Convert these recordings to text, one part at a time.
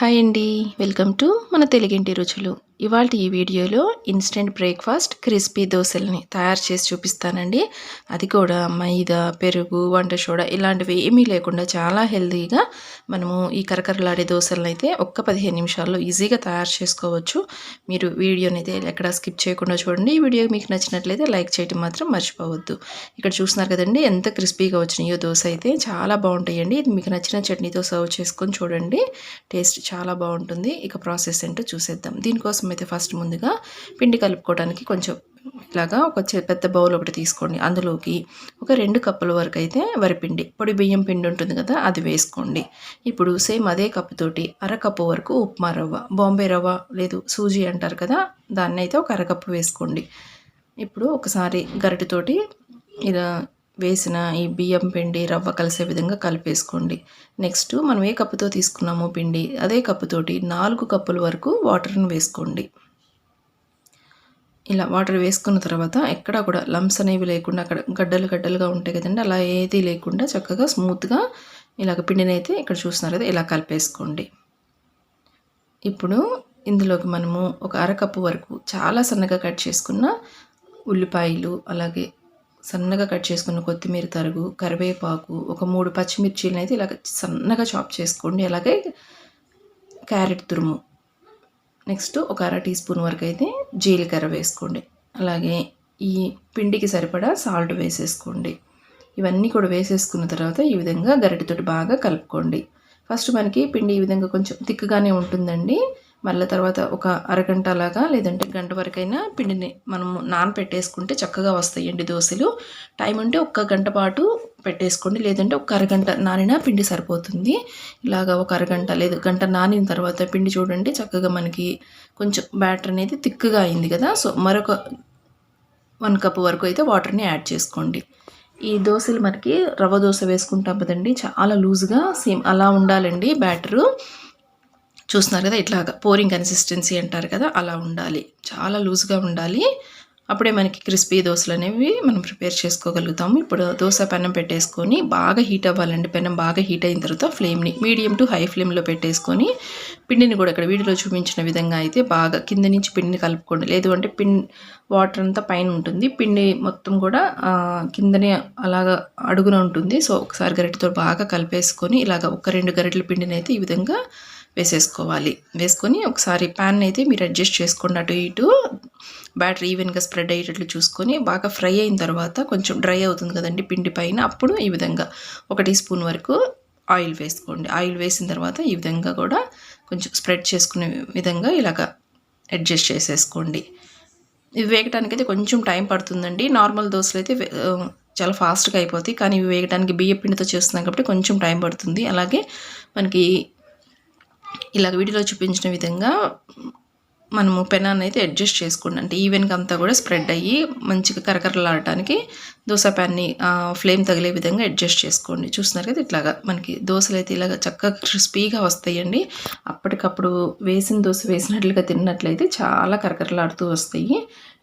Hi అండి. Welcome to మన తెలుగింటి రుచులు. ఇవాళ ఈ వీడియోలో ఇన్స్టెంట్ బ్రేక్ఫాస్ట్ క్రిస్పీ దోశల్ని తయారు చేసి చూపిస్తానండి. అది కూడా మైదా పెరుగు వంట సోడా ఇలాంటివి ఏమీ లేకుండా చాలా హెల్తీగా మనము ఈ కరకరలాడే దోశలను అయితే ఒక్క పదిహేను నిమిషాల్లో ఈజీగా తయారు చేసుకోవచ్చు. మీరు వీడియోని అయితే ఎక్కడ స్కిప్ చేయకుండా చూడండి. ఈ వీడియో మీకు నచ్చినట్లయితే లైక్ చేయడం మాత్రం మర్చిపోవద్దు. ఇక్కడ చూస్తున్నారు కదండి ఎంత క్రిస్పీగా వచ్చినాయో దోశ అయితే చాలా బాగుంటాయండి. ఇది మీకు నచ్చిన చట్నీతో సర్వ్ చేసుకొని చూడండి. టేస్ట్ చాలా బాగుంటుంది. ఇక ప్రాసెస్ ఏంటో చూసేద్దాం. దీనికోసం అయితే ఫస్ట్ ముందుగా పిండి కలుపుకోవడానికి కొంచెం ఇలాగా ఒక పెద్ద బౌల్ ఒకటి తీసుకోండి. అందులోకి ఒక రెండు కప్పుల వరకు అయితే వరిపిండి పొడి బియ్యం పిండి ఉంటుంది కదా అది వేసుకోండి. ఇప్పుడు సేమ్ అదే కప్పుతోటి అరకప్పు వరకు ఉప్మా రవ్వ బాంబే రవ్వ లేదు సూజీ అంటారు కదా దాన్ని అయితే ఒక అరకప్పు వేసుకోండి. ఇప్పుడు ఒకసారి గరిటతోటి ఇలా వేసిన ఈ బియ్యం పిండి రవ్వ కలిసే విధంగా కలిపేసుకోండి. నెక్స్ట్ మనం ఏ కప్పుతో తీసుకున్నామో పిండి అదే కప్పుతోటి నాలుగు కప్పుల వరకు వాటర్ని వేసుకోండి. ఇలా వాటర్ వేసుకున్న తర్వాత ఎక్కడ కూడా లంప్స్ అనేవి లేకుండా అక్కడ గడ్డలు గడ్డలుగా ఉంటాయి కదండి అలా ఏది లేకుండా చక్కగా స్మూత్గా ఇలాగ పిండిని అయితే ఇక్కడ చూస్తున్నారు కదా ఇలా కలిపేసుకోండి. ఇప్పుడు ఇందులోకి మనము ఒక అరకప్పు వరకు చాలా సన్నగా కట్ చేసుకున్న ఉల్లిపాయలు అలాగే సన్నగా కట్ చేసుకున్న కొత్తిమీర తరుగు కరివేపాకు ఒక మూడు పచ్చిమిర్చీలను అయితే ఇలాగ సన్నగా చాప్ చేసుకోండి. అలాగే క్యారెట్ తురుము. నెక్స్ట్ ఒక అర టీ స్పూన్ వరకు అయితే జీలకర్ర వేసుకోండి. అలాగే ఈ పిండికి సరిపడా సాల్ట్ వేసేసుకోండి. ఇవన్నీ కూడా వేసేసుకున్న తర్వాత ఈ విధంగా గరిటెతోటి బాగా కలుపుకోండి. ఫస్ట్ మనకి పిండి ఈ విధంగా కొంచెం తిక్కగానే ఉంటుందండి. మళ్ళీ తర్వాత ఒక అరగంట అలాగా లేదంటే గంట వరకైనా పిండిని మనము నానపెట్టేసుకుంటే చక్కగా వస్తాయండి దోశలు. టైం ఉంటే ఒక్క గంట పాటు పెట్టేసుకోండి. లేదంటే ఒక అరగంట నానినా పిండి సరిపోతుంది. ఇలాగా ఒక అరగంట లేదు గంట నానిన తర్వాత పిండి చూడండి చక్కగా మనకి కొంచెం బ్యాటర్ అనేది థిక్గా అయింది కదా. సో మరొక వన్ కప్ వరకు అయితే వాటర్ని యాడ్ చేసుకోండి. ఈ దోశలు మనకి రవ్వ దోశ వేసుకుంటాం కదండి. చాలా లూజ్గా సేమ్ అలా ఉండాలండి బ్యాటరు. చూస్తున్నారు కదా ఇట్లాగా పోరింగ్ కన్సిస్టెన్సీ అంటారు కదా అలా ఉండాలి. చాలా లూజ్గా ఉండాలి. అప్పుడే మనకి క్రిస్పీ దోశలు అనేవి మనం ప్రిపేర్ చేసుకోగలుగుతాము. ఇప్పుడు దోశ పెనం పెట్టేసుకొని బాగా హీట్ అవ్వాలండి. పెనం బాగా హీట్ అయిన తర్వాత ఫ్లేమ్ని మీడియం టు హై ఫ్లేమ్లో పెట్టేసుకొని పిండిని కూడా ఇక్కడ వీడియోలో చూపించిన విధంగా అయితే బాగా కింద నుంచి పిండిని కలుపుకోండి. లేదు అంటే పిన్ వాటర్ అంతా పైన ఉంటుంది. పిండి మొత్తం కూడా కిందనే అలాగా అడుగున ఉంటుంది. సో ఒకసారి గరిటెతో బాగా కలిపేసుకొని ఇలాగ ఒక రెండు గరిటెల పిండిని అయితే ఈ విధంగా వేసేసుకోవాలి. వేసుకొని ఒకసారి ప్యాన్ అయితే మీరు అడ్జస్ట్ చేసుకోండి అటు ఇటు. బ్యాటర్ ఈవెన్గా స్ప్రెడ్ అయ్యేటట్లు చూసుకొని బాగా ఫ్రై అయిన తర్వాత కొంచెం డ్రై అవుతుంది కదండి పిండి పైన అప్పుడు ఈ విధంగా ఒక టీ స్పూన్ వరకు ఆయిల్ వేసుకోండి. ఆయిల్ వేసిన తర్వాత ఈ విధంగా కూడా కొంచెం స్ప్రెడ్ చేసుకునే విధంగా ఇలాగ అడ్జస్ట్ చేసేసుకోండి. ఇవి వేగటానికి అయితే కొంచెం టైం పడుతుందండి. నార్మల్ దోశలు అయితే చాలా ఫాస్ట్గా అయిపోతాయి. కానీ ఇవి వేయటానికి బియ్య పిండితో చేస్తున్నాం కాబట్టి కొంచెం టైం పడుతుంది. అలాగే మనకి ఇలాగ వీడియోలో చూపించిన విధంగా మనము పెనాన్ని అయితే అడ్జస్ట్ చేసుకోండి. అంటే ఈవెన్గా అంతా కూడా స్ప్రెడ్ అయ్యి మంచిగా కరకరలాడటానికి దోశ ప్యాన్ని ఫ్లేమ్ తగిలే విధంగా అడ్జస్ట్ చేసుకోండి. చూస్తున్నారు కదా ఇట్లాగా మనకి దోశలు అయితే ఇలాగ చక్కగా క్రిస్పీగా వస్తాయండి. అప్పటికప్పుడు వేసిన దోశ వేసినట్లుగా తిన్నట్లయితే చాలా కరకరలాడుతూ వస్తాయి.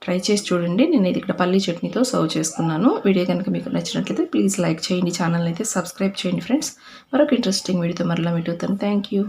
ట్రై చేసి చూడండి. నేను ఇది ఇక్కడ పల్లీ చట్నీతో సర్వ్ చేసుకున్నాను. వీడియో కనుక మీకు నచ్చినట్లయితే ప్లీజ్ లైక్ చేయండి. ఛానల్ అయితే సబ్స్క్రైబ్ చేయండి ఫ్రెండ్స్. మరొక ఇంట్రెస్టింగ్ వీడియోతో మరలా మీటుతాను థ్యాంక్ యూ.